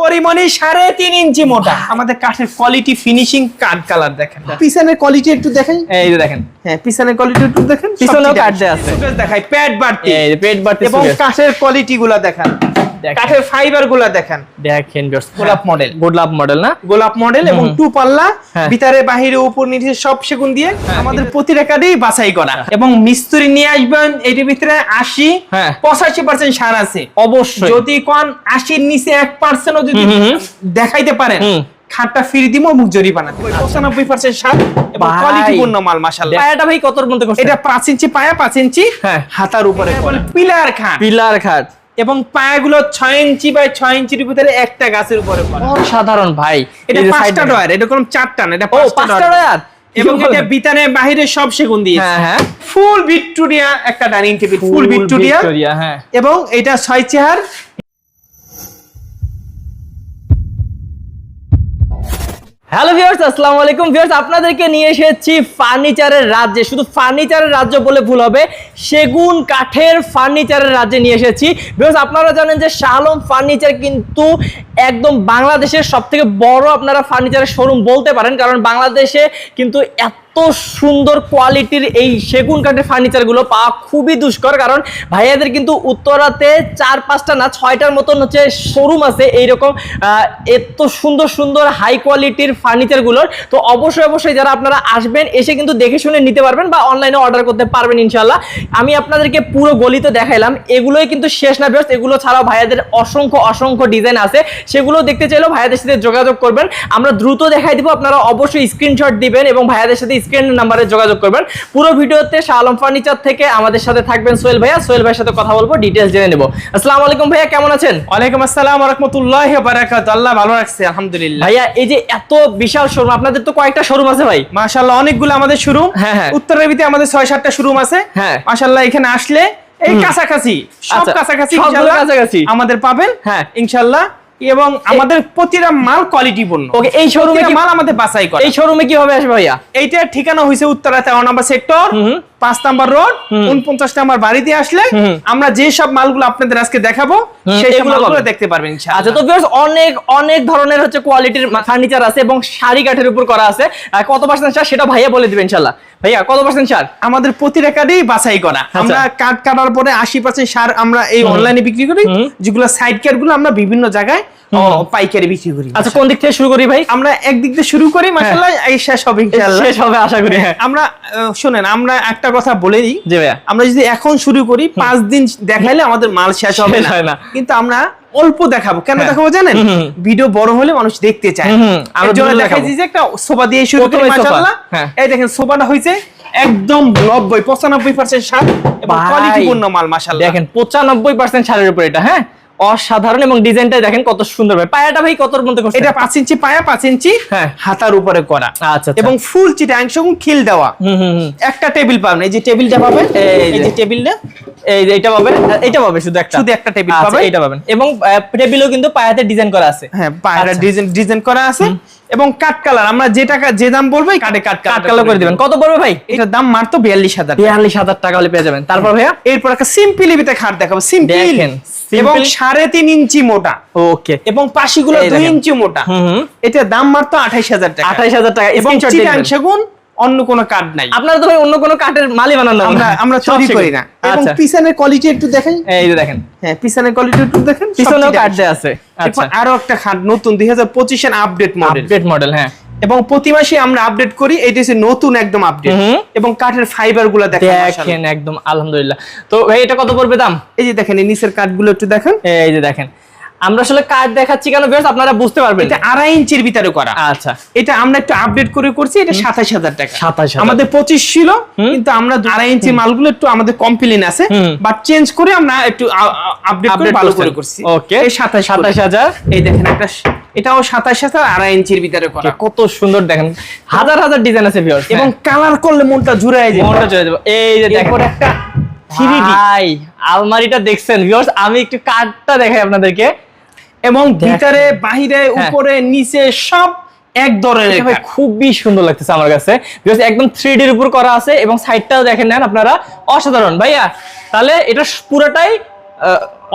পরিমণি সাড়ে তিন ইঞ্চি মোটা। আমাদের কাঠের কোয়ালিটি ফিনিশিং কাঠ কালার দেখেন। পিছনের কোয়ালিটি একটু দেখেন এই যে দেখেন। হ্যাঁ পিছনের কোয়ালিটি একটু দেখেন। পিছনেও কাঠ দেয়া আছে। দেখাই প্যাড বাড়তি। পেট বাড়তি এবং কাঠের কোয়ালিটি গুলা দেখেন। কাঠের ফাইবারগুলা দেখান। দেখেন গোলাপ মডেল গোলাপ মডেল না? গোলাপ মডেল এবং টু পাল্লা হ্যাঁ। ভিতরে বাহিরে উপর নিচে সব সেগুন দিয়ে আমাদের প্রতিটা কাঠেই বাছাই করা। এবং মিস্ত্রি নিয়ে আসবেন এটির ভিতরে আশি হ্যাঁ। পঁচাশি পার্সেন্ট সার আছে। অবশ্যই। যদি কোন আশির নিচে এক পার্সেন্টও যদি। দেখাইতে পারেন হুম। খাটটা ফিরে দিব মুখ পঁচানব্বই পার্সেন্ট সার এবং। মাল মাসাল্লাহ পায়াটা ভাই কতর মধ্যে এটা পাঁচ ইঞ্চি পায়া পাঁচ ইঞ্চি হ্যাঁ। হাতার উপরে পিলার খাট। পিলার খাট। এবং পায়াগুলো ছয় ইঞ্চি বাই ছয় ইঞ্চির ভিতরে একটা গাছের উপরে সাধারণ ভাই। এটা পাঁচটা ডয়ার এটা কোনো চারটা না এটা পাঁচটা ডয়ার। এবং এটা বিতানে বাহিরে সব সেগুন দিয়ে হ্যাঁ হ্যাঁ। ফুল ভিক্টোরিয়া একটা dining table full Victoria. Victoria হ্যাঁ। এবং এটা ছয় চেহার হ্যালো ভিউয়ার্স আসসালামু আলাইকুম। ভিউয়ার্স আপনাদেরকে নিয়ে এসেছি ফার্নিচারের রাজ্যে। শুধু ফার্নিচারের রাজ্য বলে ভুল হবে, সেগুন, কাঠের ফার্নিচারের রাজ্যে নিয়ে এসেছি। ভিউয়ার্স আপনারা জানেন যে শালম ফার্নিচার কিন্তু একদম বাংলাদেশের সবথেকে বড় আপনারা ফার্নিচারের শোরুম বলতে পারেন, কারণ বাংলাদেশে কিন্তু এত সুন্দর কোয়ালিটির এই সেগুন কাঠের ফার্নিচারগুলো পাওয়া খুবই দুষ্কর, কারণ ভাইয়াদের কিন্তু উত্তরাতে চার পাঁচটা না ছয়টার মতন হচ্ছে শোরুম আছে এইরকম এত সুন্দর সুন্দর হাই কোয়ালিটির ফার্নিচারগুলোর তো অবশ্যই অবশ্যই যারা আপনারা আসবেন, এসে কিন্তু দেখে শুনে নিতে পারবেন বা অনলাইনে অর্ডার করতে পারবেন ইনশাল্লাহ আমি আপনাদেরকে পুরো গলিতে দেখাইলাম, এগুলোই কিন্তু শেষ না ব্যস্ত এগুলো ছাড়াও ভাইয়াদের অসংখ্য অসংখ্য ডিজাইন আছে। সেগুলো দেখতে চাইলেও ভাইয়াদের সাথে যোগাযোগ করবেন। আমরা দ্রুত দেখাই দিব, আপনারা অবশ্যই স্ক্রিনশট দিবেন এবং ভাইয়াদের সাথে স্ক্রিন নাম্বারে যোগাযোগ করবেন পুরো ভিডিওতে শাহ আলম ফার্নিচার থেকে আমাদের সাথে থাকবেন সোহেল ভাইয়া সোহেল ভাইয়ের সাথে কথা বলব ডিটেলস জেনে নেব আসসালামু আলাইকুম ভাইয়া কেমন আছেন ওয়ালাইকুম আসসালাম রহমতুল্লাহ বারাকাত আল্লাহ ভালো রাখছে আলহামদুলিল্লাহ ভাইয়া এই যে এত বিশাল শোরুম আপনাদের তো কয়েকটা শোরুম আছে ভাই মাশাআল্লাহ অনেকগুলো আমাদের শোরুম হ্যাঁ, হ্যাঁ। উত্তর রবিতে আমাদের ছয় সাতটা শোরুম আছে হ্যাঁ। মাশাআল্লাহ এখানে আসলে এই। কাছাকাছি সব আচ্ছা, কাছাকাছি। আমাদের পাবেন হ্যাঁ। ইনশাআল্লাহ এবং আমাদের প্রতিটা মাল কোয়ালিটি পূর্ণ। ওকে এই শোরুমে মাল আমাদের বাছাই করে। এই শোরুমে কি হবে আসবে ভাইয়া? এইটার ঠিকানা হয়েছে উত্তরা তেরো নম্বর সেক্টর। পাঁচ নাম্বার রোড। উনপঞ্চাশ নাম্বার বাড়িতে আসলে আমরা যে সব মালগুলো আপনাদের আজকে দেখাবো হুম, সেই মালগুলো দেখতে পারবেন আচ্ছা তো ভিউয়ার্স অনেক অনেক ধরনের হচ্ছে কোয়ালিটির ফার্নিচার আছে এবং শাড়ি কাঠের উপর করা আছে। কত পার্সেন্ট ছাড়? সেটা ভাইয়া বলে দিবেন ইনশাল্লাহ ভাইয়া কত পার্সেন্ট ছাড়? আমাদের প্রতিটা কার্ডেই বাছাই করা। আচ্ছা। আমরা কার্ড কাটার পরে আশি পার্সেন্ট সার আমরা এই অনলাইনে বিক্রি করি। যেগুলো সাইড কার্ডগুলো আমরা বিভিন্ন জায়গায় পাইকারি বিক্রি করি আচ্ছা কোন দিক থেকে শুরু করি ভাই? আমরা একদিক দিয়ে শুরু করি মাসাল্লাহ এই শেষ হবে ইনশাআল্লাহ। শেষ হবে আশা করি হ্যাঁ। আমরা শোনেন আমরা একটা কথা বলে দিই। জি ভাইয়া। আমরা যদি এখন শুরু করি পাঁচ দিন দেখাইলে আমাদের মাল শেষ হবে না। কিন্তু আমরা অল্প দেখাবো। কেন হ্যাঁ। দেখাবো জানেন। ভিডিও বড় হলে মানুষ দেখতে চায়। আমরা দেখাইছি যে একটা সোফা দিয়ে শুরু করি মাশাআল্লাহ। হ্যাঁ। এই দেখেন সোফাটা হয়েছে একদম নব্বই পঁচানব্বই পার্সেন্ট সার এবং ভাই। কোয়ালিটি পূর্ণ মাল মাশাআল্লাহ। দেখেন পঁচানব্বই পার্সেন্ট ছাড়ের উপর এটা হ্যাঁ? অসাধারণ এবং ডিজাইনটা দেখেন কত সুন্দর ভাই। পায়াটা ভাই কতর মধ্যে করছে? এটা পাঁচ ইঞ্চি পায়া পাঁচ ইঞ্চি হ্যাঁ। হাতার উপরে করা। আচ্ছা, আচ্ছা। এবং ফুল চিটাং সঙ্গে খিল দেওয়া। হুম হুম হুম। একটা টেবিল পাবেন। এই যে টেবিলটা পাবেন এই যে। টেবিলটা এই যে এটা পাবেন এটা পাবে শুধু একটা। শুধু একটা টেবিল আচ্ছা, পাবেন। এটা পাবেন। এবং টেবিলও কিন্তু পায়াতে ডিজাইন করা আছে। হ্যাঁ পায়রা আচ্ছা। ডিজাইন ডিজাইন করা আছে। এবং কাট কালার আমরা যে টাকা যে দাম বলব কাটে কাট কাট কালার করে দিবেন। কত পড়বে ভাই? এটার দাম মাত্র বিয়াল্লিশ হাজার বিয়াল্লিশ হাজার টাকা হলে পেয়ে যাবেন। তারপর ভাইয়া? এরপর একটা সিম্পলি বিতে খাট দেখাবো। সিম্পল এবং সাড়ে তিন ইঞ্চি মোটা। ওকে। এবং পাশিগুলো দুই ইঞ্চি মোটা। এটার দাম মাত্র আঠাইশ হাজার টাকা। আঠাইশ হাজার টাকা। এবং চিটাং সেগুন অন্য কোনো কার্ড নাই। আপনারা তো ভাই অন্য কোনো কাঠের মালই বানান না। আমরা আমরা তৈরি করি না। এবং আচ্ছা পিছনের কোয়ালিটি একটু দেখেন এই যে দেখেন। হ্যাঁ পিছনের কোয়ালিটি একটু দেখেন পিছনেও। কাঠ দেয়া আছে। আচ্ছা। আরও একটা খাট নতুন দুই হাজার পঁচিশের আপডেট মডেল আপডেট মডেল হ্যাঁ। এবং প্রতি মাসে আমরা আপডেট করি এটা হচ্ছে নতুন একদম আপডেট। এবং কাঠের ফাইবারগুলো। দেখেন একদম আলহামদুলিল্লাহ। তো ভাই এটা কত পড়বে দাম? এই যে দেখেন এই নিচের কাঠগুলো একটু দেখেন। এই যে দেখেন। আমরা আসলে কাঠ দেখাচ্ছি কেন বেশ আপনারা বুঝতে পারবেন এটা আড়াই ইঞ্চির ভিতরে করা। আচ্ছা। এটা আমরা একটু আপডেট করে করছি এটা সাতাশ হাজার টাকা। 27,000 আমাদের পঁচিশ ছিল কিন্তু আমরা আড়াই ইঞ্চি মালগুলো একটু আমাদের কমপ্লেন আছে। বাট চেঞ্জ করে আমরা একটু আপডেট করে ভালো করে করছি। ওকে এই সাতাশ সাতাশ হাজার। এই দেখেন একটা এটাও সাতাশ হাজার আড়াই ইঞ্চির ভিতরে করা। কত সুন্দর দেখেন। হাজার হাজার ডিজাইন আছে ভিউয়ার্স এবং কালার করলে মনটা জুড়াই যায় মনটা চলে যাবে। এই যে দেখেন। একটা 3D ভাই আলমারিটা দেখছেন ভিউয়ার্স আমি একটু কাঠটা দেখাই আপনাদেরকে। এবং ভিতরে বাহিরে হ্যাঁ। উপরে নিচে সব এক ধরনের ভাই খুবই সুন্দর লাগতেছে আমার কাছে। একদম থ্রি ডির উপর করা আছে এবং সাইডটাও দেখেন নেন আপনারা। অসাধারণ। ভাইয়া তাহলে এটা পুরোটাই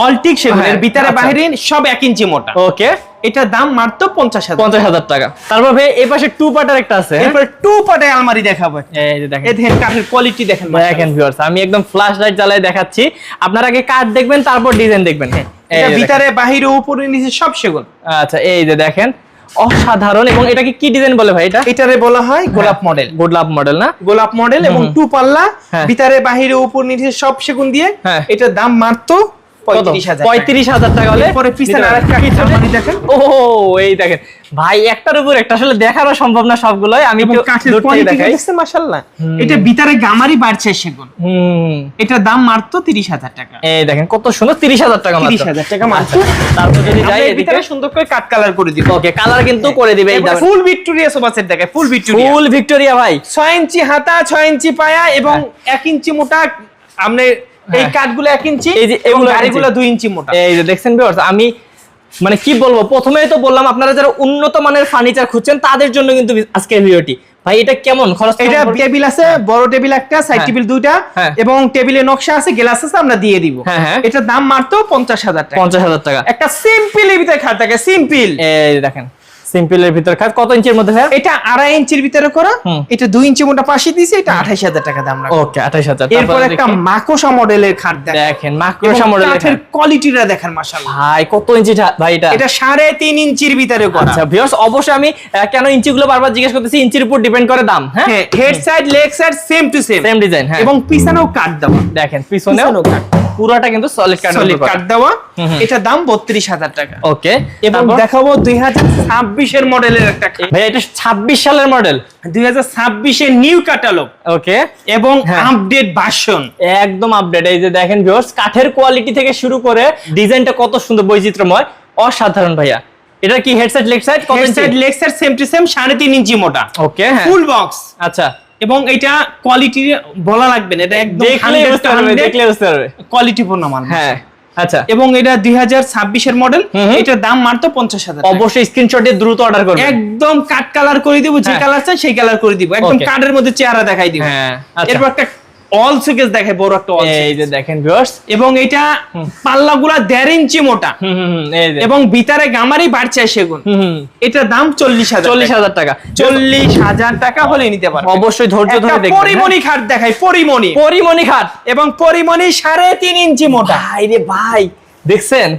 অলটিক সেগুন হ্যাঁ, এর ভিতরে আচ্ছা। বাহিরে সব এক ইঞ্চি মোটা। ওকে এটার দাম মাত্র পঞ্চাশ হাজার। পঞ্চাশ হাজার টাকা। তারপর ভাই এই পাশে টু পার্টের একটা আছে হ্যাঁ? এরপরে টু পাটে আলমারি দেখাবো। এই যে দেখেন। দেখেন কাঠের কোয়ালিটি দেখেন দেখেন ভিউয়ার্স আমি একদম ফ্ল্যাশ লাইট জ্বালায় দেখাচ্ছি। আপনারা আগে কাঠ দেখবেন তারপর ডিজাইন দেখবেন এটা ভিতরে বাহিরে উপরে নিচে সব সেগুন। আচ্ছা এই যে দেখেন অসাধারণ। এবং এটা কি ডিজাইন বলে ভাই এটা? এটারে বলা হয় গোলাপ মডেল গোলাপ মডেল না? গোলাপ মডেল এবং টু পাল্লা হ্যাঁ। ভিতরে বাহিরে উপর নিচে সব সেগুন দিয়ে হ্যাঁ। এটার দাম মাত্র পঁয়ত্রিশ হাজার টাকা। হলে পরে পিছনে নিতে আরেকটা পারবেন। আলমারি দেখেন। ও এই দেখেন। ভাই একটার উপর একটা। আসলে দেখানো সম্ভব না সবগুলোই। আমি এবং একটু কাঠের দূর থেকে কোয়ালিটি দেখাই। দেখছেন মাশাআল্লাহ। এটা ভিতরে গামারি বাড়ছে সেগুন। হুম। দাম মাত্র তিরিশ হাজার টাকা। এই দেখেন কত সুন্দর। তিরিশ হাজার টাকা তিরিশ হাজার টাকা মাত্র। তারপর যদি আমরা যাই ভিতরে সুন্দর করে কাট কালার করে দিব। ওকে কালার কিন্তু করে দিবে এই দামে ফুল ভিক্টোরিয়া সোফা সেট দেখায় ফুল ভিক্টোরিয়া ফুল ভিক্টোরিয়া ভাই। ছয় ইঞ্চি হাতা ছয় ইঞ্চি পায়া এবং এক ইঞ্চি মোটা। আপনি এই হ্যাঁ। কাঠগুলো ইঞ্চি এই যে এবং এগুলো গাড়িগুলো ইঞ্চি। মোটা এই যে দেখছেন ভিউয়ার্স আমি মানে কি বলব প্রথমেই তো বললাম আপনারা যারা উন্নত মানের ফার্নিচার খুঁজছেন তাদের জন্য কিন্তু আজকের ভিডিওটি ভাই এটা কেমন খরচ এটা টেবিল আছে বড় টেবিল একটা সাইড হ্যাঁ। টেবিল দুইটা হ্যাঁ। এবং টেবিলে নকশা আছে গ্লাস আছে আমরা দিয়ে দিব হ্যাঁ, হ্যাঁ। এটার দাম মাত্র পঞ্চাশ হাজার টাকা পঞ্চাশ হাজার টাকা একটা সিম্পল এর ভিতরে খাট থাকে সিম্পল এই দেখেন সিম্পলের ভিতর খাত কত ইঞ্চির মধ্যে ভাই এটা আড়াই ইঞ্চির ভিতরে করা। এটা দুই ইঞ্চি মোটা পাশে দিয়েছে এটা আঠাইশ হাজার টাকা দাম ওকে আঠাশ হাজার। এরপর একটা মাকোসা মডেলের খাট দেখেন। মাকড়সা মডেলের কাঠের কোয়ালিটিটা দেখেন মাশাআল্লাহ। ভাই কত ইঞ্চি ভাই এটা? এটা সাড়ে তিন ইঞ্চির ভিতরে করা। আচ্ছা ভিউয়ার্স অবশ্যই আমি কেন ইঞ্চিগুলো বারবার জিজ্ঞেস করতেছি ইঞ্চির উপর ডিপেন্ড করে দাম হ্যাঁ? Head side leg side same to same same design হ্যাঁ। এবং পিছনেও কাট দেওয়া। দেখেন পিছনেও কাট পুরোটা কিন্তু সলিড কাট সলিড কাট দেওয়া। হুম। এটা দাম বত্রিশ হাজার টাকা। ওকে এবং দেখাবো দুই হাজার ছাব্বিশ মডেলের একটা ভাই এটা ছাব্বিশ সালের মডেল। ছাব্বিশের নিউ ক্যাটালগ ওকে এবং হ্যাঁ। আপডেট ভার্সন একদম আপডেট এই যে দেখেন ভিউয়ার্স কাঠের কোয়ালিটি থেকে শুরু করে ডিজাইনটা কত সুন্দর বৈচিত্র্যময় অসাধারণ ভাইয়া। এটা কি হেডসেট লেগ সাইড কত head inch side leg side same to same সাড়ে তিন ইঞ্চি মোটা। ওকে হ্যাঁ। ফুল বক্স আচ্ছা। এবং এটা কোয়ালিটি বলা লাগবে না এটা একদম দেখলে বুঝতে পারবে দেখলে বুঝতে পারবে। কোয়ালিটি পূর্ণ মাল। হ্যাঁ। আচ্ছা এবং এটা দুই হাজার ছাব্বিশের মডেল। এটার দাম মাত্র পঞ্চাশ হাজার। অবশ্যই স্ক্রিনশটে দ্রুত অর্ডার করবেন একদম কাট কালার করে দিব যে হ্যাঁ। কালার চাই সেই কালার করে দিব একদম. কার্ডের মধ্যে চেহারা দেখাই দিব হ্যাঁ আচ্ছা এরপর একটা অল সুকেস দেখে বড় একটা অল এই যে দেখেন ভিউয়ার্স এবং এটা পাল্লাগুলা ইঞ্চি মোটা। এবং ভিতরে গামারি বাড়ছে সেগুন। এটার দাম চল্লিশ হাজার চল্লিশ হাজার টাকা। চল্লিশ হাজার টাকা হলে নিতে পারে অবশ্যই ধৈর্য ধরে দেখবেন হ্যাঁ? পরিমণি খাট দেখাই পরিমণি। পরিমণি খাট। এবং পরিমণি সাড়ে তিন ইঞ্চি মোটা। ভাই রে ভাই দেখছেন?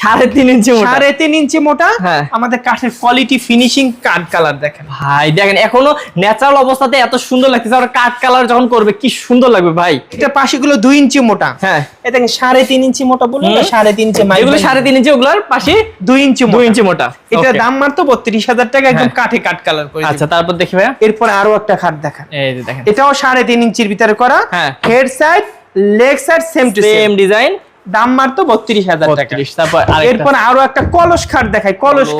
সাড়ে তিন ইঞ্চি সাড়ে তিন ইঞ্চি মোটা। হ্যাঁ। আমাদের কাঠের কোয়ালিটি ফিনিশিং কাঠ কালার দেখেন। ভাই দেখেন এখনও ন্যাচারাল অবস্থাতে এত সুন্দর লাগতেছে। আর কাঠ কালার যখন করবে কি সুন্দর লাগবে ভাই। এটা পাশেগুলো দুই ইঞ্চি মোটা। হ্যাঁ। এ দেখেন সাড়ে তিন ইঞ্চি মোটা বলুন সাড়ে তিন ইঞ্চি এগুলো সাড়ে তিন ইঞ্চি ওগুলার পাশে দুই ইঞ্চি দুই ইঞ্চি মোটা। এটার দাম মাত্র বত্রিশ হাজার টাকা একদম হ্যাঁ। কাঠে কাঠ কালার করে আচ্ছা তারপর দেখি এরপর আরও একটা খাট এই দেখেন। এটাও সাড়ে তিন ইঞ্চির ভিতরে করা। হ্যাঁ। Head side leg side same to same design দাম মাত্র বত্রিশ হাজার টাকা। তারপর এরপর আরও একটা কলস খাট দেখাই কলস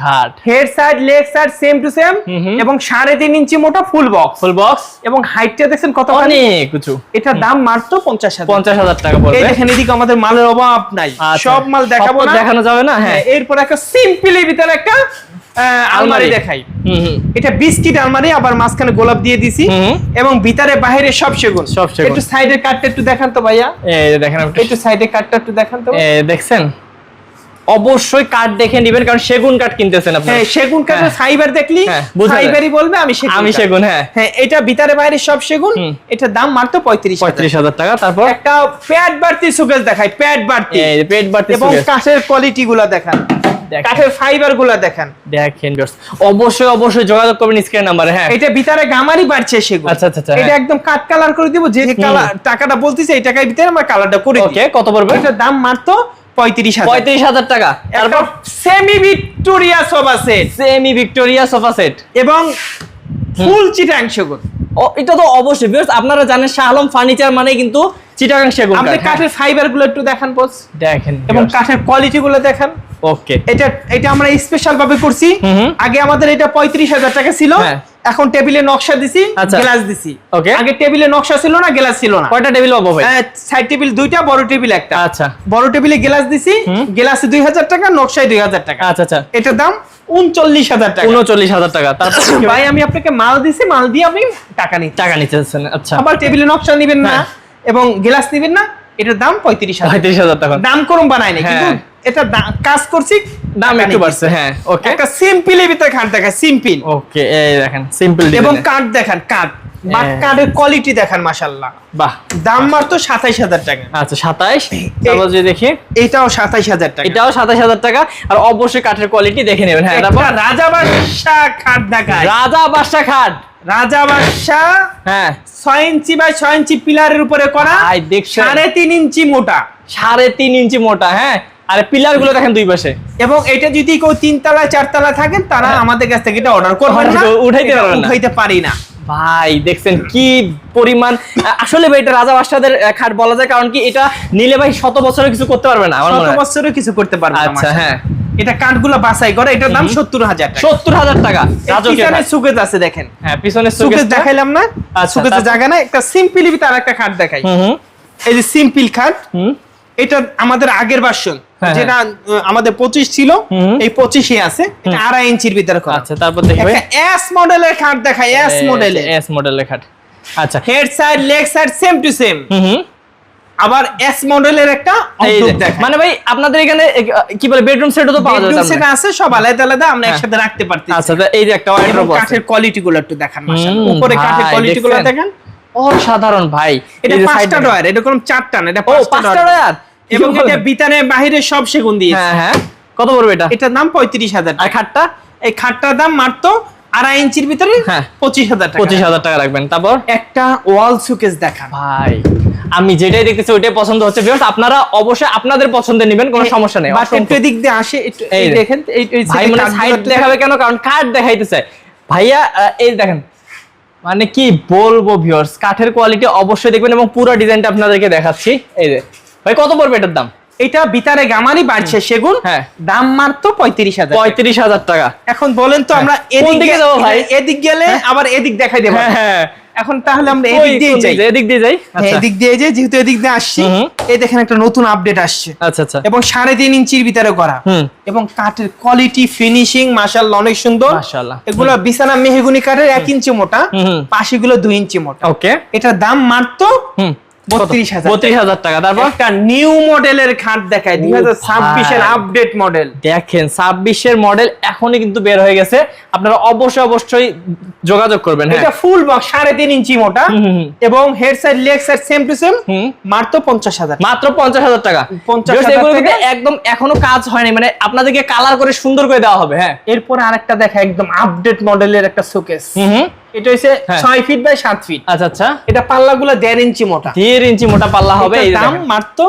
খাট। Head side leg side same to same. এবং সাড়ে তিন ইঞ্চি মোটা ফুল বক্স ফুল বক্স এবং হাইটটা দেখছেন কত অনেক কিছু এটার দাম মাত্র পঞ্চাশ হাজার। পঞ্চাশ হাজার টাকা পড়বে। দেখেন এদিকে আমাদের মালের অভাব নাই। আচ্ছা। সব মাল দেখাবো দেখানো যাবে না হ্যাঁ। এরপর একটা সিম্পলি ভিতরে একটা আলমারি। দেখাই। এটা বিস্কিট আলমারি আবার মাঝখানে গোলাপ দিয়ে দিছি। এবং ভিতরে বাইরে সব সেগুন। সব সেগুন। একটু সাইডের কাঠটা একটু দেখান তো ভাইয়া। এই দেখেন একটু সাইডের কাঠটা একটু দেখান তো। দেখছেন? অবশ্যই কাঠ দেখে নেবেন কারণ সেগুন কাঠ কিনতেছেন আপনি হ্যাঁ সেগুন কাঠের হ্যাঁ। ফাইবার দেখলি? হ্যাঁ, ফাইবারই বলবে আমি সেগুন আমি সেগুন হ্যাঁ। হ্যাঁ এটা ভিতরে বাইরে সব সেগুন। এটার দাম মাত্র পঁয়ত্রিশ পঁয়ত্রিশ হাজার টাকা তারপর? একটা প্যাড বাড়তি সুকেস দেখাই প্যাড বাড়তি পেট বাড়তে এবং কাঠের কোয়ালিটি গুলা দেখেন। কাঠের ফাইবারগুলা দেখান। দেখেন অবশ্যই অবশ্যই যোগাযোগ করবেন স্ক্রিন নাম্বারে হ্যাঁ। এটা ভিতরে গামারি বাড়ছে সেগুন আচ্ছা, আচ্ছা, আচ্ছা, এটা হ্যাঁ। একদম কাট কালার করে দিব যে কালার টাকাটা বলতেছে এই টাকায় ভিতরে আমরা কালারটা করে ওকে কত পড়বে? এটার দাম মাত্র পঁয়ত্রিশ হাজার। পঁয়ত্রিশ হাজার টাকা। তারপর semi Victoria sofa set semi Victoria sofa set এবং ফুল চিটাং সেগুন। ও এটা তো অবশ্যই viewers, আপনারা জানেন শাহ আলম ফার্নিচার মানে কিন্তু চিটাগাং সেগুন আপনি হ্যাঁ। কাঠের ফাইবারগুলো একটু দেখান বস দেখেন এবং কাঠের কোয়ালিটি গুলো দেখান ওকে এটা এটা আমরা স্পেশাল ভাবে করছি। আগে আমাদের এটা পঁয়ত্রিশ হাজার টাকা ছিল হ্যাঁ। এখন টেবিলে নকশা দিছি আচ্ছা। গ্লাস দিছি Okay. আগে টেবিলে নকশা ছিল না গ্লাস ছিল না কয়টা টেবিল পাবো ভাই সাইড টেবিল দুইটা বড় টেবিল একটা আচ্ছা বড় টেবিলে গ্লাস দিছি। গ্লাসে দুই হাজার টাকা নকশায় দুই হাজার টাকা আচ্ছা আচ্ছা এটার দাম উনচল্লিশ হাজার টাকা। উনচল্লিশ হাজার টাকা। তারপর ভাই ভাই আমি আপনাকে মাল দিছি মাল দিয়ে আপনি টাকা নিচ্ছেন। টাকা আচ্ছা। আবার টেবিলে নকশা নিবেন না হ্যাঁ। এবং গ্লাস নিবেন না এটার দাম পঁয়ত্রিশ হাজার পঁয়ত্রিশ হাজার টাকা। দাম করুন বানাই না কিন্তু হ্যাঁ। এটা কাজ করছি দাম একটু বাড়ছে হ্যাঁ ওকে একটা সিম্পলের ভিতরে খাট দেখায় সিম্পল। ওকে এই দেখেন সিম্পল এবং কাঠ দেখান কাঠ। বাট হ্যাঁ। কোয়ালিটি দেখান মাশাল্লাহ বাহ দাম মাত্র সাতাইশ হাজার টাকা। আচ্ছা সাতাইশ? তারপর যদি দেখি? এটাও সাতাইশ হাজার টাকা। এটাও সাতাশ হাজার টাকা আর অবশ্যই কাঠের কোয়ালিটি দেখে নেবেন। হ্যাঁ তারপর রাজা বাদশাহ খাট দেখায় রাজা বাদশা খাট। রাজা বাদশাহ হ্যাঁ। ছয় ইঞ্চি বাই ছয় ইঞ্চি পিলারের উপরে করা দেখছেন? সাড়ে তিন ইঞ্চি মোটা। সাড়ে তিন ইঞ্চি মোটা হ্যাঁ। আর পিলারগুলো দেখেন দুই পাশে। এবং এটা যদি কেউ তিন তলায় চার থাকেন তারা আমাদের কাছ থেকে এটা অর্ডার করবেন না। হ্যাঁ। উঠাইতে পারবেন না। উঠাইতে পারি না। ভাই দেখছেন কি পরিমাণ? আসলে ভাই এটা রাজা বাদশাদের খাট বলা যায় কারণ কি এটা নিলে ভাই শত বছরে কিছু করতে পারবে না আমার মনে বছরও কিছু করতে পারবে না আচ্ছা হ্যাঁ। এটা কাঠগুলো বাছাই করে এটার দাম সত্তর হাজার সত্তর হাজার টাকা পিছনে সুকেজ আছে দেখেন। হ্যাঁ পিছনে সুকেজ দেখাইলাম না আচ্ছা, সুকেজের জায়গা না একটা সিম্পল ভিতরে একটা খাট দেখাই। এই যে সিম্পল খাট হুম। এটা আমাদের আগের ভার্সন হ্যাঁ, যেটা আমাদের পঁচিশ ছিল এই পঁচিশে আছে। এটা আড়াই ইঞ্চির ভিতরে করা। আচ্ছা তারপর দেখি ভাই। একটা এস মডেলের খাট দেখাই এস মডেলের এস মডেলের খাট। আচ্ছা। Head side leg side same to same হুম আবার এস মডেলের একটা দেখায় মানে ভাই আপনাদের এখানে কি বলে বেডরুম সেটও তো পাওয়া যাবে বেডরুম সেট মানে। আছে সব আলাদা আলাদা আমরা হ্যাঁ। একসাথে রাখতে পারতেছি। আচ্ছা এই যে একটা এবং ওয়ার্ড্রোব আছে। কাঠের কোয়ালিটি গুলো একটু দেখান মাশাআল্লাহ। উপরে কাঠের কোয়ালিটি গুলো দেখেন। অসাধারণ ভাই। এটা পাঁচটা ডয়ার এটা কোনো চারটা না এটা পাঁচটা ডয়ার এবং এটা বিতানে বাহিরে সব সেগুন দিয়েছে হ্যাঁ হ্যাঁ। কত পড়বে এটা? এটার দাম পঁয়ত্রিশ হাজার আর খাটটা? এই খাটটার দাম মাত্র আড়াই ইঞ্চির ভিতরে হ্যাঁ। পঁচিশ হাজার টাকা। পঁচিশ হাজার টাকা রাখবেন। তারপর? একটা ওয়াল সুকেস দেখা ভাই আমি যেটাই দেখতেছি ওইটাই পছন্দ হচ্ছে। Viewers, আপনারা অবশ্যই আপনাদের পছন্দের নেবেন কোনো সমস্যা নেই। বাট একটু এদিক দিয়ে আসে একটু এই দেখেন এই ভাই মানে সাইড দেখাবে কেন? কারণ কাঠ দেখাইতেছে। ভাইয়া এই দেখেন। মানে কি বলব ভিউয়ার্স কাঠের কোয়ালিটি অবশ্যই দেখবেন এবং পুরো ডিজাইনটা আপনাদেরকে দেখাচ্ছি। এই যে। ভাই কত পড়বে এটার দাম? এটা বিতারে গামারি বাড়ছে সেগুন। হ্যাঁ। দাম মাত্র পঁয়ত্রিশ হাজার পঁয়ত্রিশ হাজার টাকা। এখন বলেন তো আমরা কোন এদিক দিকে যাব ভাই? এদিক গেলে আবার এদিক দেখাই দেবো। হ্যাঁ হ্যাঁ। এখন তাহলে আমরা এদিক দিয়ে যাই। এদিক দিয়ে যাই? হ্যাঁ, আচ্ছা। এদিক দিয়ে যাই যেহেতু এদিক দিয়ে আসছি। এই দেখেন একটা নতুন আপডেট আসছে। আচ্ছা আচ্ছা। এবং সাড়ে তিন ইঞ্চির ভিতরে করা। হুম। এবং কাঠের কোয়ালিটি ফিনিশিং মাশাআল্লাহ অনেক সুন্দর। মাশাআল্লাহ। এগুলো বিছানা মেহগুনি কাঠের এক ইঞ্চি মোটা। পাশেগুলো দুই ইঞ্চি মোটা। ওকে। এটার দাম মাত্র হুম বত্রিশ হাজার। বত্রিশ হাজার টাকা। তারপর একটা নিউ মডেলের খাট দেখায় দুই হাজার আপডেট মডেল দেখেন ছাব্বিশের মডেল এখনই কিন্তু বের হয়ে গেছে। আপনারা অবশ্যই অবশ্যই যোগাযোগ করবেন হ্যাঁ। এটা ফুল বক্স সাড়ে তিন ইঞ্চি মোটা। এবং head side leg side same to same মাত্র পঞ্চাশ হাজার। মাত্র পঞ্চাশ হাজার টাকা। 50,000 Just এগুলো কিন্তু টাকা। একদম এখনও কাজ হয়নি। মানে আপনাদেরকে কালার করে সুন্দর করে দেওয়া হবে হ্যাঁ। এরপরে আরেকটা দেখা একদম আপডেট মডেলের একটা শোকেস হুম। এটা হইছে 6 ফিট বাই 7 ফিট আচ্ছা আচ্ছা। এটা পাল্লাগুলো 1.5 ইঞ্চি মোটা। 1.5 ইঞ্চি মোটা পাল্লা হবে এই দাম মাত্র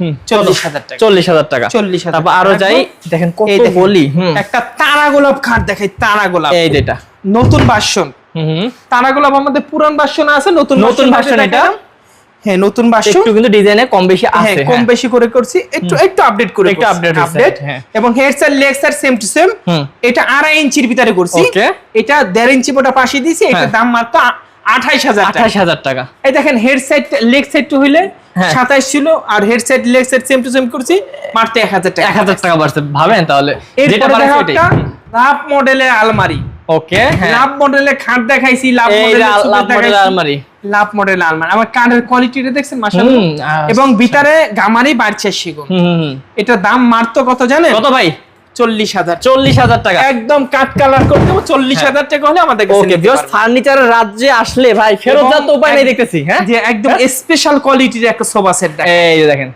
হুম, চল্লিশ হাজার টাকা। চল্লিশ হাজার টাকা। 40,000 তারপর আরও যাই দেখেন কত বলি একটা তারা গোলাপ খাট দেখাই তারা গোলাপ। এই যেটা নতুন বাসন হুম তারা গোলাপ আমাদের পুরান বাসন আছে নতুন নতুন version এটা? হ্যাঁ নতুন ভার্সন একটু কিন্তু ডিজাইনে কম বেশি হ্যাঁ কম হ্যাঁ। বেশি করে করছি একটু একটু আপডেট করে একটু হয়েছে, আপডেট হ্যাঁ। এবং সাইড সেম টু সেম এটা আড়াই ইঞ্চির ভিতরে করছি। এটা দেড় ইঞ্চি মোটা পাশে দিয়েছি এটার হ্যাঁ। দাম মাত্র আঠাইশ হাজার আঠাশ হাজার টাকা। এই দেখেন head side leg side to হইলে। সাতাইশ ছিল আর head side leg side same to same করছি মাত্র এক হাজার টাকা। এক হাজার টাকা বাড়ছে। ভাবেন তাহলে। যেটা মডেলের আলমারি। ওকে হ্যাঁ। লাভ মডেলের খাট দেখাইছি লাভ লাভ মডেল। আলমারি। লাভ মডেল আলমারি। আমার কাঠের কোয়ালিটিটা দেখছেন মাশাআল্লাহ? আচ্ছা। এবং ভিতরে গামারি বাড়ছে। এটা দাম মারতো কত জানেন? কত ভাই? চল্লিশ হাজার। চল্লিশ হাজার টাকা। একদম কাঠ কালার করতে চল্লিশ হ্যাঁ। হাজার টাকা হলে আমাদের ওকে বিকজ ফার্নিচারের রাজ্যে আসলে ভাই ফেরত যাওয়ার তো উপায় নেই দেখতেছি হ্যাঁ? যে একদম স্পেশাল কোয়ালিটির একটা সোফা সেট এই দেখেন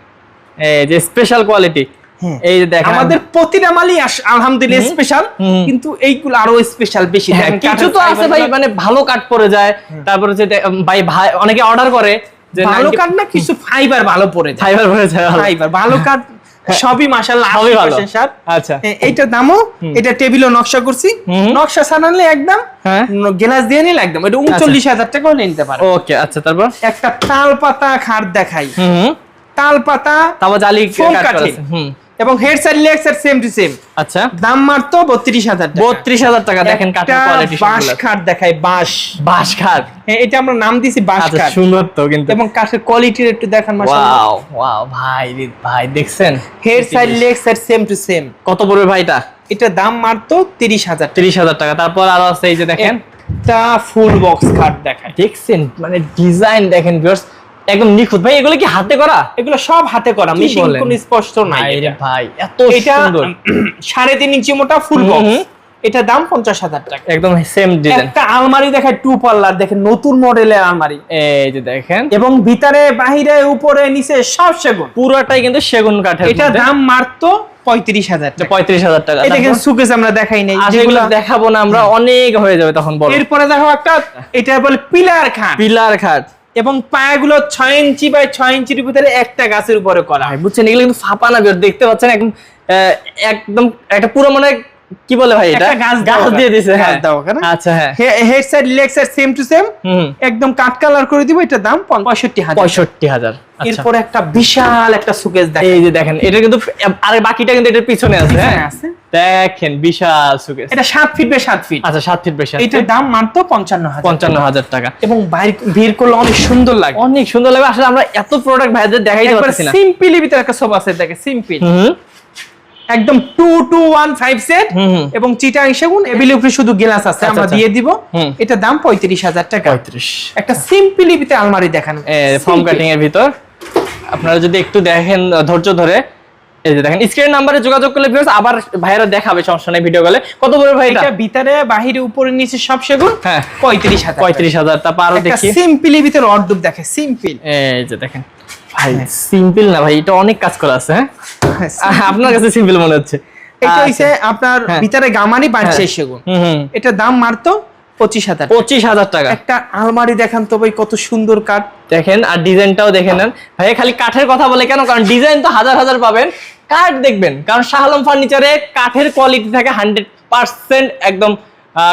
এই যে স্পেশাল কোয়ালিটি হ্যাঁ। এই যে দেখেন। আমাদের প্রতিটা মালই আলহামদুলিল্লাহ স্পেশাল কিন্তু এইগুলো আরও স্পেশাল বেশি। হ্যাঁ, কিছু তো আছে ভাই মানে ভালো কাট পড়ে যায়। তারপরে যে ভাই ভাই অনেকে অর্ডার করে যে ভালো কাঠ না কিছু ফাইবার ভালো পড়ে যায়। ফাইবার পড়ে যায়। ফাইবার ভালো কাঠ সবই মাশাআল্লাহ সবই ভালো। 80% আচ্ছা। এ- এইটার দামও এটা টেবিলও নকশা করছি। নকশা সানালে একদম হ্যাঁ। গ্লাস দিয়ে নিলে একদম। এটা উনচল্লিশ হাজার টাকাও নিতে পারে ওকে আচ্ছা তারপর? একটা তাল পাতা খাট দেখাই। তাল পাতা তারপর জালি কাট হুম। এবং head side leg side same to same আচ্ছা। দাম মাত্র বত্রিশ হাজার বত্রিশ হাজার টাকা দেখেন কাঠের কোয়ালিটি বাঁশ খাট দেখাই বাঁশ। বাঁশ খাট। হ্যাঁ, এটা আমরা নাম দিছি বাঁশ আচ্ছা খাট। সুন্দর তো কিন্তু এবং কাঠের কোয়ালিটির একটু দেখান মাশাআল্লাহ। ওয়াও ওয়াও ভাই ভাই দেখছেন? Head side leg side same to same কত পড়বে ভাইটা এটা? এটা দাম মাত্র হাজার তিরিশ হাজার টাকা। তারপর আরও আছে এই যে দেখেন। একটা ফুল বক্স খাট দেখাই। দেখছেন? মানে ডিজাইন দেখেন ভিউয়ার্স একদম নিখুঁত। ভাই এগুলো কি হাতে করা? এগুলো সব হাতে করা মেশিন? কোনো স্পষ্ট নাই ভাই এত সুন্দর। সাড়ে তিন ইঞ্চি মোটা ফুল বক্স এটা দাম পঞ্চাশ হাজার টাকা। একদম সেম ডিজাইন একটা আলমারি দেখায় টু পাল্লার দেখেন নতুন মডেলের আলমারি। এই যে দেখেন। এবং ভিতরে বাহিরে উপরে নিচে সব সেগুন। পুরোটাই কিন্তু সেগুন কাঠের এটা দাম মারতো পঁয়ত্রিশ হাজার টাকা। পঁয়ত্রিশ হাজার টাকা। দেখেন সুকেস আমরা দেখাই নাই। যেগুলো দেখাবো না আমরা অনেক হয়ে যাবে তখন বড় এরপরে দেখো একটা এটা বলে পিলার খাট। পিলার খাট। এবং পায়াগুলো ছয় ইঞ্চি বাই ছয় ইঞ্চির ভিতরে একটা গাছের উপরে করা। ভাই বুঝছেন? এগুলো কিন্তু ফাঁপা না দেখতে পাচ্ছেন? একদম একদম একটা পুরো মানে কি বলে ভাই এটা? গাছ গাছ দিয়ে দিছে হ্যাঁ। কেন? আচ্ছা হ্যাঁ। Head side leg side same to same একদম কাট কালার করে দিব এটা দাম পঁয়ষট্টি হাজার। পঁয়ষট্টি হাজার আচ্ছা। এরপরে একটা বিশাল একটা সুকেস দেখেন। এই যে দেখেন এটা কিন্তু আর বাকিটা কিন্তু এটার পিছনে আছে হ্যাঁ? আছে। দেখেন বিশাল সুকেস এটা ফিট বাই ফিট আচ্ছা ফিট এটার দাম মাত্র পঞ্চান্ন হাজার পঞ্চান্ন হাজার টাকা। এবং বাইর ভিড় করলে অনেক সুন্দর লাগে। অনেক সুন্দর লাগবে আসলে আমরা এত প্রোডাক্ট ভাইদের দেখাইতে একবার পারছি না। সিম্পলি ভিতরে একটা দেখে সিম্পল একদম two two one five set হুম, হুম। এবং চিটাং সেগুন এবিলি উপরে শুধু গ্লাস আছে আচ্ছা, আমরা আচ্ছা। দিয়ে দিব। এটা দাম পঁয়ত্রিশ হাজার টাকা। পঁয়ত্রিশ। একটা সিম্পলি ভিতরে আলমারি দেখানো। ফর্ম। কাটিং এর ভিতর। আপনারা যদি একটু দেখেন ধৈর্য ধরে এই যে দেখেন স্ক্রিন নাম্বারে যোগাযোগ করলে viewers আবার ভাইরা দেখাবে সমস্যা নেই ভিডিও কলে কত বড় ভাই এটা? ভিতরে বাহিরে উপরে নিচে সব সেগুন হ্যাঁ। পঁয়ত্রিশ হাজার। পঁয়ত্রিশ হাজার তারপর আরও একটা দেখি। সিম্পলি ভিতরে দেখে সিম্পল এই যে দেখেন। ভাই সিম্পল না ভাই এটা অনেক কাজ করা আছে হ্যাঁ? হ্যাঁ, আপনার কাছে সিম্পল মনে হচ্ছে। এটা আচ্ছা। হইছে আপনার হ্যাঁ। ভিতরে গামানি হ্যাঁ। সেগুন। হুম হুম। এটা দাম মারতো পঁচিশ হাজার পঁচিশ হাজার টাকা। একটা আলমারি দেখান তো ভাই কত সুন্দর কাঠ। দেখেন আর ডিজাইনটাও দেখে নেন। ভাই খালি কাঠের কথা বলে কেন? কারণ ডিজাইন তো হাজার হাজার পাবেন। কাঠ দেখবেন কারণ শাহ আলম ফার্নিচারে কাঠের কোয়ালিটি থাকে হান্ড্রেড পার্সেন্ট একদম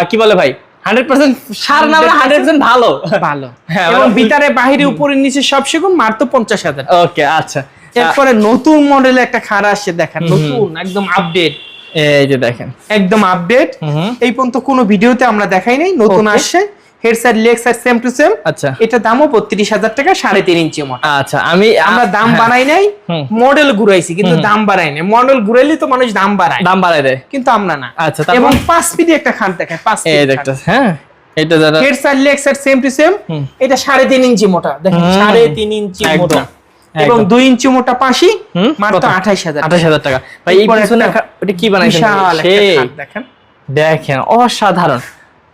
কি বলে ভাই? হান্ড্রেড পার্সেন্ট সার না হান্ড্রেড পার্সেন্ট ভালো। ভালো। হ্যাঁ, এবং ভিতরে বাহিরে উপরে নিচে সব সেগুন পঞ্চাশ হাজার। ওকে আচ্ছা। এরপরে নতুন মডেলে একটা খাড়া আসছে দেখেন নতুন একদম আপডেট এই যে দেখেন। একদম আপডেট। এই পর্যন্ত কোনো ভিডিওতে আমরা দেখাই নাই নতুন আসছে। Head side leg side same to same আচ্ছা। এটা দামও বত্রিশ হাজার টাকা সাড়ে তিন ইঞ্চি মোটা। আচ্ছা আমি আমরা দাম হ্যাঁ, বাড়াই নাই মডেল ঘুরাইছি কিন্তু দাম বাড়াই নাই। মডেল ঘুরাইলে তো মানুষ দাম বাড়ায়। দাম বাড়াই দেয়। কিন্তু আমরা না। আচ্ছা, এবং পাঁচ ফিটে একটা খান দেখায় পাঁচ এই দেখতে হ্যাঁ? এটা যারা head side leg side same to same এটা সাড়ে তিন ইঞ্চি মোটা। দেখেন হুম। সাড়ে তিন ইঞ্চি মোটা। এবং দুই ইঞ্চি মোটা পাশি মাত্র কত? আঠাইশ হাজার আঠাশ হাজার টাকা। ভাই এই পিছনে একটা একটা- ওটা কি বানাইছেন? একটা। দেখেন। দেখেন অসাধারণ।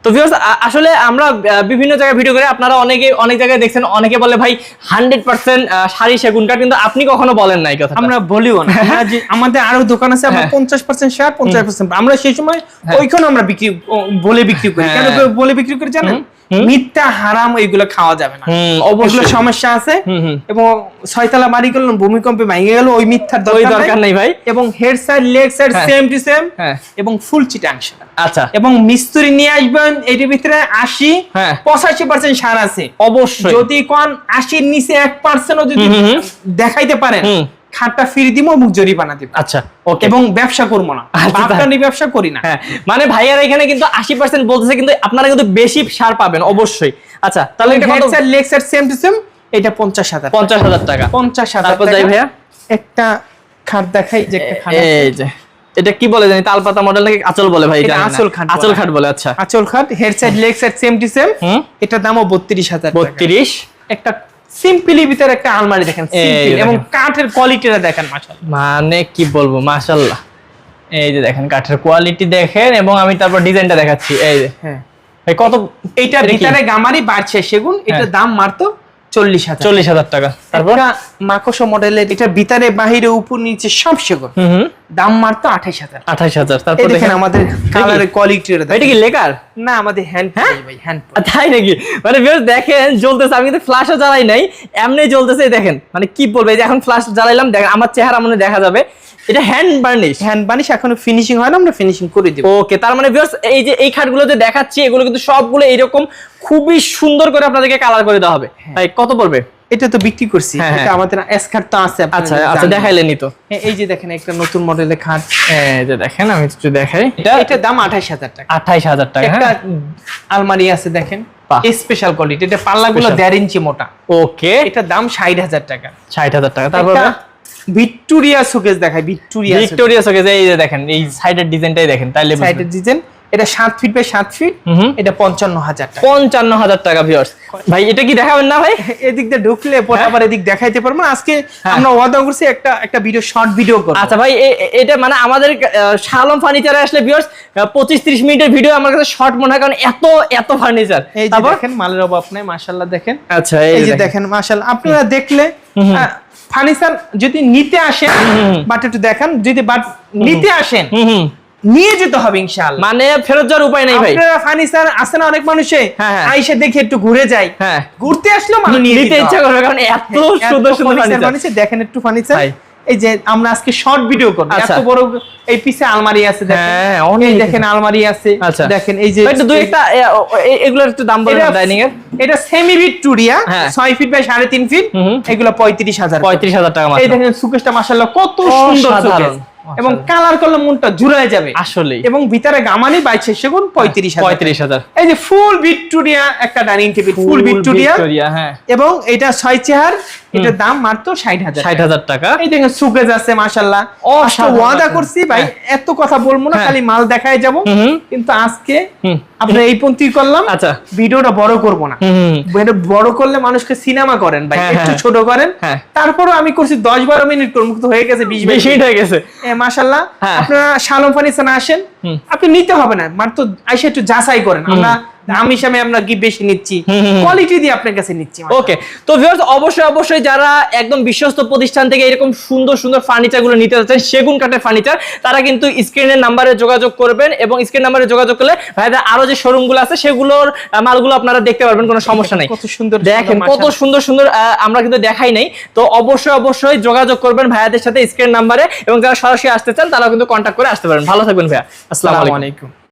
তো ভিউয়ার্স আসলে আমরা বিভিন্ন জায়গায় ভিডিও করে আপনারা অনেকে অনেক জায়গায় দেখছেন অনেকে বলে ভাই হান্ড্রেড পার্সেন্ট শাড়ি সেগুনটা কিন্তু আপনি কখনো বলেন নাই কথা আমরা বলিও না। আমাদের আরও দোকান আছে আমরা হ্যাঁ। পঞ্চাশ পার্সেন্ট শেয়ার পঞ্চাশ পার্সেন্ট আমরা সেই সময় ওইখানে আমরা বিক্রি বলে বিক্রি করি। কেন হ্যাঁ। বলে বিক্রি করি জানেন। মিথ্যা হারাম এইগুলো খাওয়া যাবে না হুম, অবশ্যই। সমস্যা আছে। এবং ছয়তলা বাড়ি করলাম ভূমিকম্পে ভেঙে গেল ওই মিথ্যার দরকার নেই ভাই এবং head side leg side. Same to same. এবং ফুল চিটাংশ আচ্ছা এবং মিস্ত্রি নিয়ে আসবেন এটির ভিতরে আশি হ্যাঁ। পঁচাশি পার্সেন্ট সার আছে অবশ্যই যদি কোন আশির নিচে এক পার্সেন্টও যদি। দেখাইতে পারেন। খাটটা ফিরে দিব মুখ জরিমানা দিব আচ্ছা ওকে এবং ব্যবসা করব না। আচ্ছা, বাপটা ব্যবসা করি না। হ্যাঁ মানে ভাইয়ার এখানে কিন্তু আশি পার্সেন্ট বলতেছে কিন্তু আপনারা কিন্তু বেশি সার পাবেন অবশ্যই। আচ্ছা তাহলে এটা কত? সেট সেম টু সেম এটা পঞ্চাশ হাজার পঞ্চাশ হাজার টাকা। পঞ্চাশ হাজার তারপর যাই ভাইয়া। একটা খাট দেখাই যে একটা খাট এই যে এটা কি বলে জানি তালপাতা মডেল নাকি আচল বলে ভাই এটা। আঁচল খাট আচল খাট বলে আচ্ছা। আচল খাট headset leg set same to same এটা দামও বত্রিশ হাজার টাকা। বত্রিশ? একটা সিম্পলি ভিতরে একটা আলমারি দেখেন। এবং কাঠের কোয়ালিটিটা দেখেন মাশাআল্লাহ। মানে কি বলব মাশাল্লাহ এই যে দেখেন কাঠের কোয়ালিটি দেখেন এবং আমি তারপর ডিজাইনটা দেখাচ্ছি এই যে। হ্যাঁ। কত এইটা এটা ভিতরে গামারি বাড়ছে সেগুন এটা হ্যাঁ। দাম মারতো চল্লিশ হাজার। চল্লিশ হাজার টাকা। তারপর? তারপর মাকসো মডেলের এটা ভিতরে বাহিরে উপর নিচে সব দাম মারতো আঠাইশ হাজার। হাজার। তারপর দেখেন দেখেন আমাদের কালারের কোয়ালিটি এটা কি লেকার? না আমাদের হ্যান্ড ভাই হ্যান্ড তাই নাকি? মানে বেশ দেখেন জ্বলতেছে। আমি কিন্তু ফ্ল্যাশও জ্বালাই নাই এমনি জ্বলতেছে দেখেন। মানে কি বলবে এই যে এখন ফ্ল্যাশ জ্বালাইলাম দেখেন আমার চেহারা মনে দেখা যাবে। এটা হ্যান্ড বার্নিশ হ্যান্ড বানিশ এখনও ফিনিশিং হয় না আমরা ফিনিশিং করে দিব। ওকে তার মানে ভিউয়ার্স এই যে এই খাটগুলো যে দেখাচ্ছি এগুলো কিন্তু সবগুলো এইরকম খুবই সুন্দর করে আপনাদেরকে কালার করে দেওয়া হবে। তাই কত পড়বে? এটা তো বিক্রি করছি। হ্যাঁ, এটা হ্যাঁ। আমাদের এসকার তো আছে আচ্ছা। আচ্ছা দেখাইলেনি তো। হ্যাঁ, এই যে দেখেন একটা নতুন মডেলের খাট। এই যে দেখেন আমি একটু দেখাই। এটা এটার দাম আঠাইশ হাজার টাকা। আঠাইশ হাজার টাকা একটা হ্যাঁ। আলমারি আছে দেখেন। স্পেশাল কোয়ালিটি এটা পাল্লাগুলো Special। দেড় ইঞ্চি মোটা। ওকে এটা দাম ষাট হাজার টাকা। ষাট হাজার টাকা তারপর একটা ভিক্টোরিয়া শোকেস দেখায় ভিক্টোরিয়া ভিক্টোরিয়া সোকেজ এই যে দেখেন এই সাইডের ডিজাইনটাই দেখেন তাইলে। সাইডের ডিজাইন এটা সাত ফিট বাই সাত ফিট হুম। এটা পঞ্চান্ন হাজার টাকা। পঞ্চান্ন হাজার টাকা ভিউয়ার্স ভাই এটা কি দেখাবেন না ভাই? এদিক দিয়ে ঢুকলে পরে হ্যাঁ। আবার এদিক দেখাইতে পারব না। আজকে হ্যাঁ। আমরা ওয়াদা করছি একটা একটা ভিডিও শর্ট ভিডিও করব। আচ্ছা ভাই এটা মানে আমাদের শালম ফার্নিচারে আসলে ভিউয়ার্স পঁচিশ ত্রিশ মিনিটের ভিডিও আমার কাছে শর্ট মনে হয় কারণ এত এত ফার্নিচার এই যে দেখেন মালের অভাব নাই মাশাল্লাহ দেখেন। আচ্ছা এই যে দেখেন। মাশাল্লাহ আপনারা দেখলে ফার্নিচার যদি নিতে আসেন বাট একটু দেখান যদি বাট নিতে আসেন নিয়ে যেতে হবে ইনশাল মানে ফেরত যাওয়ার উপায় নাই ভাই। আপনারা ফার্নিচার আসে না অনেক মানুষে হ্যাঁ, হ্যাঁ। আইসে দেখে একটু ঘুরে যায় হ্যাঁ। ঘুরতে আসলো মানে নিতে ইচ্ছা করে করবে কারণ এত সুন্দর সুন্দর ফার্নিচার দেখেন একটু ফার্নিচার। এই যে আমরা আজকে শর্ট ভিডিও করব। এত বড় এই পিছে আলমারি আছে দেখেন। হ্যাঁ, অনেক। দেখেন আলমারি আছে। আচ্ছা। দেখেন এই যে একটু দুই একটা এগুলোর একটু দাম বলেন এটা- ডাইনিং এর। এটা সেমি ভিক্টোরিয়া হ্যাঁ। ছয় ফিট বাই সাড়ে তিন ফিট হুম হুম। এগুলো পঁয়ত্রিশ হাজার পঁয়ত্রিশ হাজার টাকা এই দেখেন সুকেশটা মাশাআল্লাহ কত সুন্দর সুকেশ। এবং কালার করলে মনটা জুড়ায় যাবে। আসলে এবং ভিতরে গামানি বাইছে সেগুন পঁয়ত্রিশ পঁয়ত্রিশ হাজার। এই যে ফুল ভিক্টোরিয়া একটা ডাইনিং টেবিল ফুল ভিক্টোরিয়া। হ্যাঁ। এবং এটা ছয় চেহার এটার দাম মাত্র ষাট হাজার ষাট হাজার টাকা। এই দেখেন সুকেজ আছে মাসাল্লাহ ওয়াদা করছি ভাই এত কথা বলব না হ্যাঁ। খালি মাল দেখায় যাব। কিন্তু আজকে। আমরা এই পন্থী করলাম আচ্ছা। ভিডিওটা বড় করব না। এটা বড় করলে মানুষকে সিনেমা করেন ভাই হ্যাঁ, একটু হ্যাঁ। ছোট করেন। হ্যাঁ। তারপরও আমি করছি দশ বারো মিনিট করব হয়ে গেছে বিশ মিনিট। হয়ে গেছে। মাসাল্লাহ। আপনারা শালম ফার্নিচার আসেন আপনি নিতে হবে না। মাত্র আইসা একটু যাচাই করেন। আমরা দাম হিসাবে আমরা কি বেশি নিচ্ছি। কোয়ালিটি দিয়ে আপনার কাছে নিচ্ছি ওকে তো ভিউয়ার্স অবশ্যই অবশ্যই যারা একদম বিশ্বস্ত প্রতিষ্ঠান থেকে এরকম সুন্দর সুন্দর ফার্নিচারগুলো নিতে যাচ্ছেন সেগুন কাঠের ফার্নিচার তারা কিন্তু স্ক্রিনের নাম্বারে যোগাযোগ করবেন এবং স্ক্রিন নাম্বারে যোগাযোগ করলে ভাইদের আরও যে শোরুমগুলো আছে সেগুলোর মালগুলো আপনারা দেখতে পারবেন কোনো সমস্যা নেই। কত সুন্দর দেখেন কত সুন্দর সুন্দর আমরা কিন্তু দেখাই নাই। তো অবশ্যই অবশ্যই যোগাযোগ করবেন ভাইয়াদের সাথে স্ক্রিন নাম্বারে এবং যারা সরাসরি আসতে চান তারা কিন্তু কন্ট্যাক্ট করে আসতে পারেন ভালো থাকবেন ভাইয়া। আসসালামু আলাইকুম।